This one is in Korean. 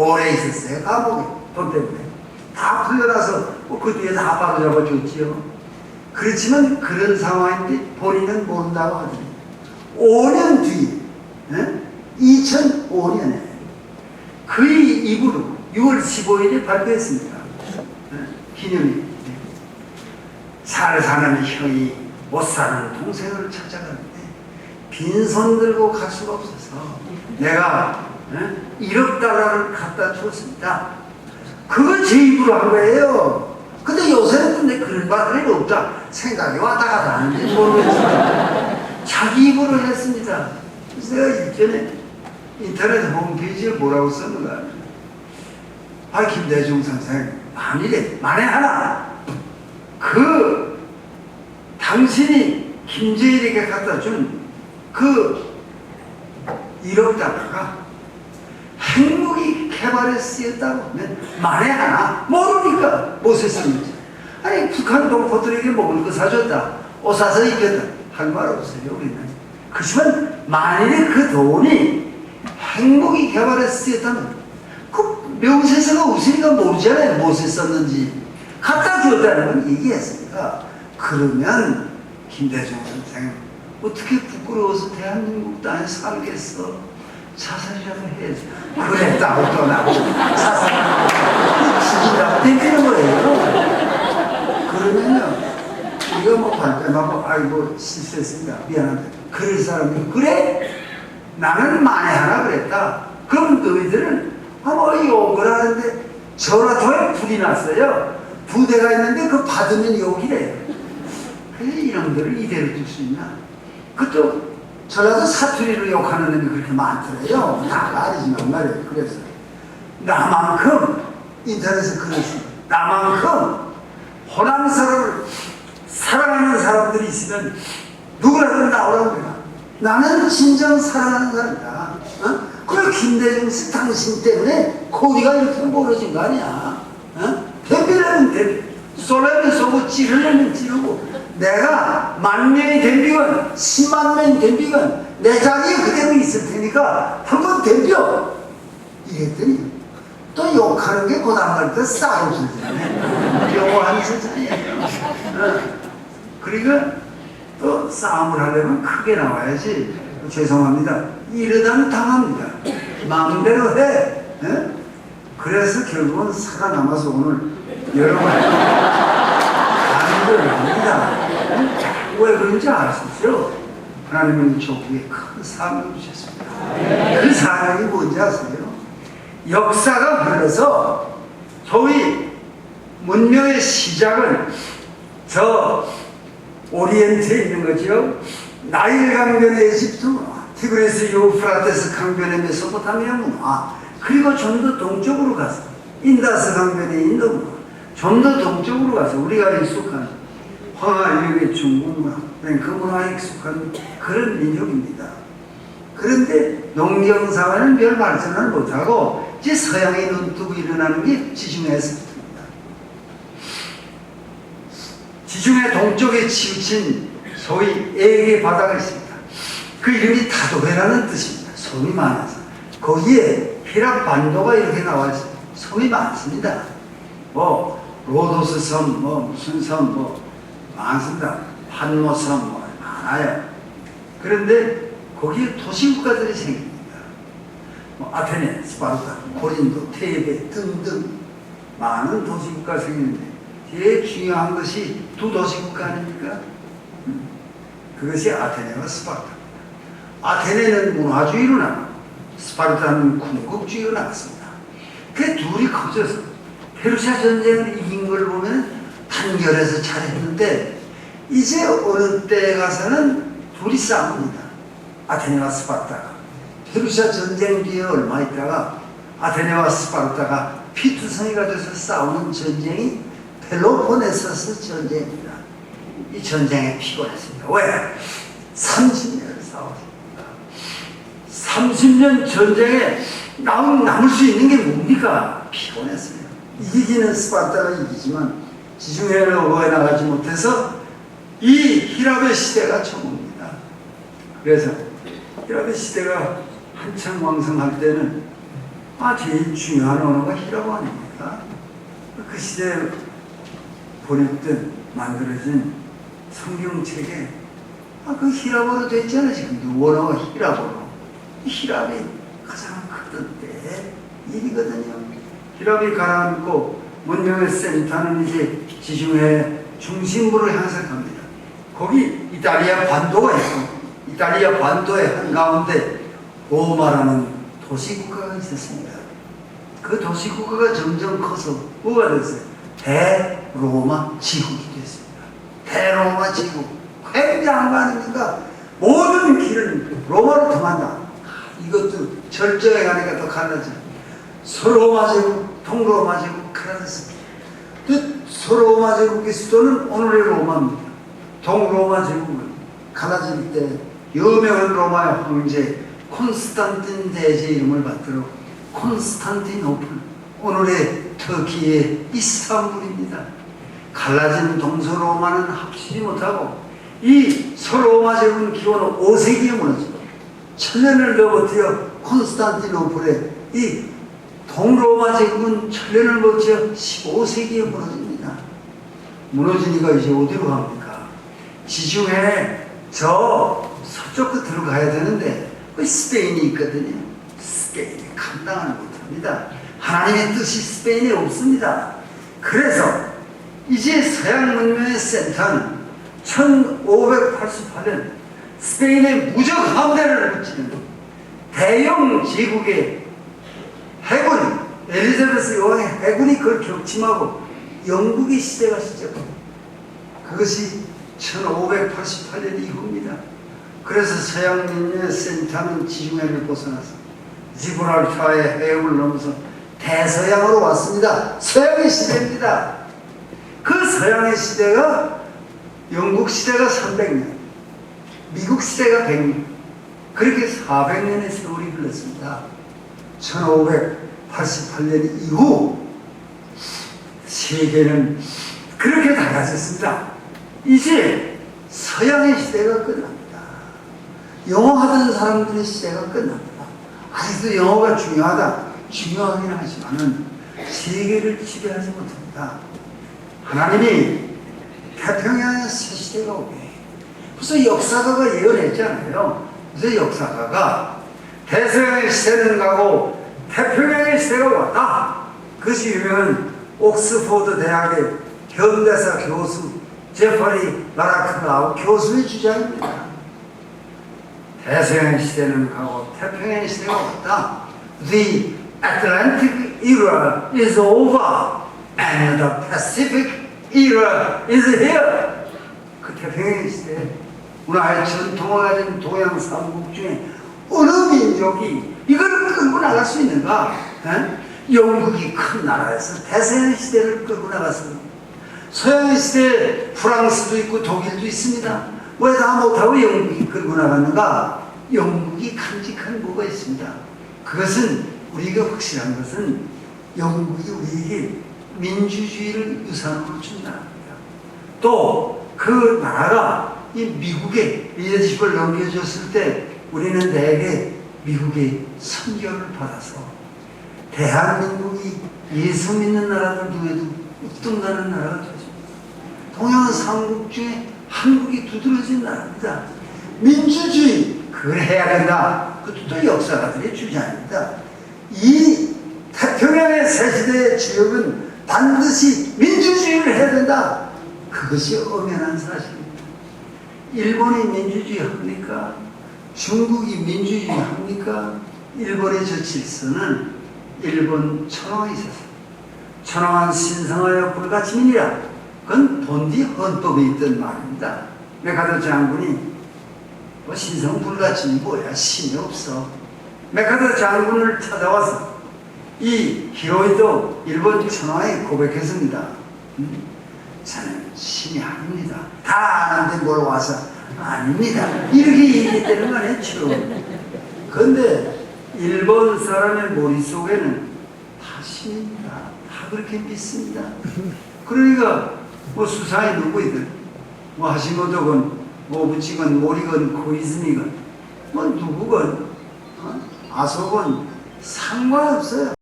오래 있었어요. 감옥에 돈 때문에 다 풀려나서 뭐그 뒤에 다 바로잡아줬지요. 그렇지만 그런 상황인데 본인은 모른다고 하더니 5년 뒤, 2005년에 그의 입으로 6월 15일에 발표했습니다. 예, 기념이. 잘 사는 형이 못 사는 동생을 찾아가는데 빈손 들고 갈 수가 없어서 내가 예, 1억 달러를 갖다 줬습니다. 그걸 제 입으로 한 거예요. 근데 요새는 근데 그런 말들이 없다. 생각이 왔다 갔다 하는지 모르겠지만 자기 입으로 했습니다. 그래서 내가 이전에 인터넷 홈페이지에 뭐라고 썼는가 아 김대중 선생 만일에 만에 하나 그 당신이 김재일에게 갖다 준 그 1억 달러가 핵무기 개발에 쓰였다고 하면 만에 하나? 모르니까 못에 썼는지 아니 북한 동포들에게 먹을 거 사줬다. 옷 사서 입혔다. 할 말 없어요 우리는. 그렇지만 만일에 그 돈이 핵무기 개발에 쓰였다면 그 명세서가 웃으니까 모르잖아요. 무엇에 썼는지. 갖다 주었다는 건 얘기했으니까 그러면 김대중 선생 어떻게 부끄러워서 대한민국 땅에 살겠어 자살이라도 해야지. 그랬다고 떠나고. 자살하고. 죽인다고 되는 거예요. 그러면요 이거 뭐 발뺌하고 아이고 실수했습니다. 미안합니다 그럴 사람이 그래? 나는 만에 하나 그랬다. 그럼 너희들은 아뭐 욕을 하는데 전화통에 불이 났어요. 부대가 있는데 그 받으면 욕이래. 그래 이놈들을 이대로 둘 수 있나? 그것도 전라도 사투리로 욕하는 놈이 그렇게 많더래요 다 아니지만 말이에요 그래서 나만큼 인터넷에 쓰 나만큼 호남사를 사랑하는 사람들이 있으면 누구라도 나오라고 그래. 나는 진정 사랑하는 사람이다. 어? 그래 김대중 씨 당신 때문에 코리가 이렇게 멀어진 거 아니야. 어? 대비라면 대비. 쏠려면 쏘고 찌르려면 찌르고 내가 만 명이 덤비건 10만 명이 덤비건 내 자리에 그대로 있을 테니까 한번 덤벼. 이랬더니 또 욕하는 게 고단할 때 싸움이잖아요. 용어하는 세상이에요. 어. 그러니까 또 싸움을 하려면 크게 나와야지. 죄송합니다. 이러다는 당합니다. 마음대로 해. 예? 그래서 결국은 살아남아서 오늘 여러분 가는 걸 합니다. 예? 왜 그런지 아시죠? 하나님은 조국에 큰 사명을 주셨습니다. 그 사명이 뭔지 아세요? 역사가 흘러서 소위 문명의 시작은 저 오리엔트에 있는 거죠. 나일 강변의 에집트 문화, 티그레스 유프라테스 강변의 메소포타미아 문화, 그리고 좀 더 동쪽으로 가서 인다스 강변의 인도 문화, 좀 더 동쪽으로 가서 우리가 익숙한 황하유의 중국 문화, 그 문화에 익숙한 그런 민족입니다. 그런데 농경사회는 별 발전을 못하고 이제 서양에 눈뜨고 일어나는 게 지중해에서부터입니다. 지중해 동쪽에 치우친 소위 애의 바다가 있습니다. 그 이름이 타도해라는 뜻입니다. 섬이 많아서. 거기에 히랍 반도가 이렇게 나와 있습니다. 섬이 많습니다. 뭐 로도스 섬, 뭐 무슨 섬, 뭐 많습니다. 판모섬 뭐 많아요. 그런데 거기에 도시국가들이 생깁니다. 뭐 아테네, 스파르타, 고린도, 테베 등등 많은 도시국가 생기는데 제일 중요한 것이 두 도시국가 아닙니까? 음. 그것이 아테네와 스파르타입니다. 아테네는 문화주의로 나가고 스파르타는 군국주의로 나갔습니다. 그 둘이 커져서 페르시아 전쟁을 이긴 걸 보면 단결해서 잘했는데 이제 어느 때에 가서는 둘이 싸웁니다. 아테네와 스파르타가. 페르시아 전쟁 뒤에 얼마 있다가 아테네와 스파르타가 피투성이가 돼서 싸우는 전쟁이 펠로포네소스 전쟁입니다. 이 전쟁에 피곤했습니다. 왜? 30년을 싸웠습니다. 30년 전쟁에 남, 남을 수 있는 게 뭡니까? 피곤했어요. 이기기는 스파르타가 이기지만 지중해를 어어나가지 못해서 이 히랍의 시대가 처음입니다. 그래서 히랍의 시대가 한창 왕성할 때는 아, 제일 중요한 언어가 히라보 아닙니까? 그 시대에 번역된, 만들어진 성경책에 아, 그돼 있잖아요. 지금도 원어가. 이 히랍이 가장 크던 때 일이거든요. 히랍이 가라앉고 문명의 센터는 이제 지중해 중심부를 향상합니다. 거기 이탈리아 반도가 있고 이탈리아 반도의 한가운데 로마라는 도시국가가 있었습니다. 그 도시국가가 점점 커서 뭐가 됐어요? 대로마 지국이 됐습니다. 대로마 지국. 굉장한 거 아닙니까? 모든 길은 로마로 통한다. 이것도 절정에 가니까 또 갈라져. 서로마 제국, 동로마 제국 갈라졌습니다. 그 서로마 제국의 수도는 오늘의 로마입니다. 동로마 제국은 갈라질 때 유명한 로마의 황제 콘스탄틴 대제 이름을 받들어 콘스탄티노플 오늘의 터키의 이스탄불입니다. 갈라진 동서로마는 합치지 못하고 이 서로마 제국은 기원 5세기에 무너집니다. 천년을 넘어뜨려 콘스탄티노플의 이 동로마 제국은 천년을 거쳐 15세기에 무너집니다. 무너지니까 이제 어디로 갑니까? 지중해 저 서쪽 끝으로 가야 되는데 그 스페인이 있거든요. 스페인이 감당을 못합니다. 하나님의 뜻이 스페인에 없습니다. 그래서 이제 서양 문명의 센터는 1588년 스페인의 무적 함대를 붙이는 대영 제국의 해군, 엘리자베스 여왕의 해군이 그걸 격침하고 영국의 시대가 시작합니다. 그것이 1588년 이후입니다. 그래서 서양 민의 센터는 지중해를 벗어나서 지브랄타의 해역을 넘어서 대서양으로 왔습니다. 서양의 시대입니다. 그 서양의 시대가 영국 시대가 300년, 미국 시대가 100년, 그렇게 400년의 세월이 흘렀습니다. 1588년 이후 세계는 그렇게 달라졌습니다. 이제 서양의 시대가 끝납니다. 영어 하던 사람들의 시대가 끝납니다. 아직도 영어가 중요하다. 중요하긴 하지만은 세계를 지배하지 못합니다. 하나님이 태평양의 새 시대가 오게. 벌써 역사가가 예언했잖아요. 그래서 역사가가 대서양의 시대는 가고 태평양의 시대가 왔다. 그것이 유명한 옥스포드 대학의 현대사 교수 제퍼리 마라크라우 교수의 주장입니다. 대서양 시대는 가고 태평양 시대가 왔다. The Atlantic era is over and the Pacific era is here. 그 태평양 시대 문화의 전통을 가진 동양 삼국 중에 어느 민족이 이걸 끌고 나갈 수 있는가? 에? 영국이 큰 나라에서 대서양 시대를 끌고 나갔습니다. 서양 시대에 프랑스도 있고 독일도 있습니다. 왜 다 못하고 영국이 끌고 나갔는가? 영국이 간직한 뭐가 있습니다. 그것은 우리가 확실한 것은 영국이 우리에게 민주주의를 유산으로 준 나라입니다. 또 그 나라가 이 미국에 리더십을 넘겨줬을 때 우리는 대개 미국의 선교를 받아서 대한민국이 예수 믿는 나라들 중에도 우등가는 나라가 되었습니다. 동양 삼국 중에 한국이 두드러진 나라입니다. 민주주의 그걸 해야 된다. 그것도 또 역사가들의 주장입니다. 이 태평양의 새 시대의 지역은 반드시 민주주의를 해야 된다. 그것이 엄연한 사실입니다. 일본이 민주주의 합니까? 중국이 민주주의 합니까? 일본의 저 질서는 일본 천황이 있었어요. 천황은 신성하여 불가침이니라. 그건 본디 헌법에 있던 말입니다. 메카도 장군이 뭐 신성 불가침이 뭐야? 신이 없어. 메카도 장군을 찾아와서 이 히로이도 일본 천황에 고백했습니다. 음, 저는 신이 아닙니다. 다 아는데 뭘 와서 아닙니다. 이렇게 얘기했다는 거 아니죠. 근데 일본 사람의 머릿속에는 다 신입니다. 다 그렇게 믿습니다. 그러니까 뭐 수상이 누구이든 뭐 하시모토건 뭐 오부치건 모리건 코이즈미건 뭐 누구건 어? 아소건 상관없어요.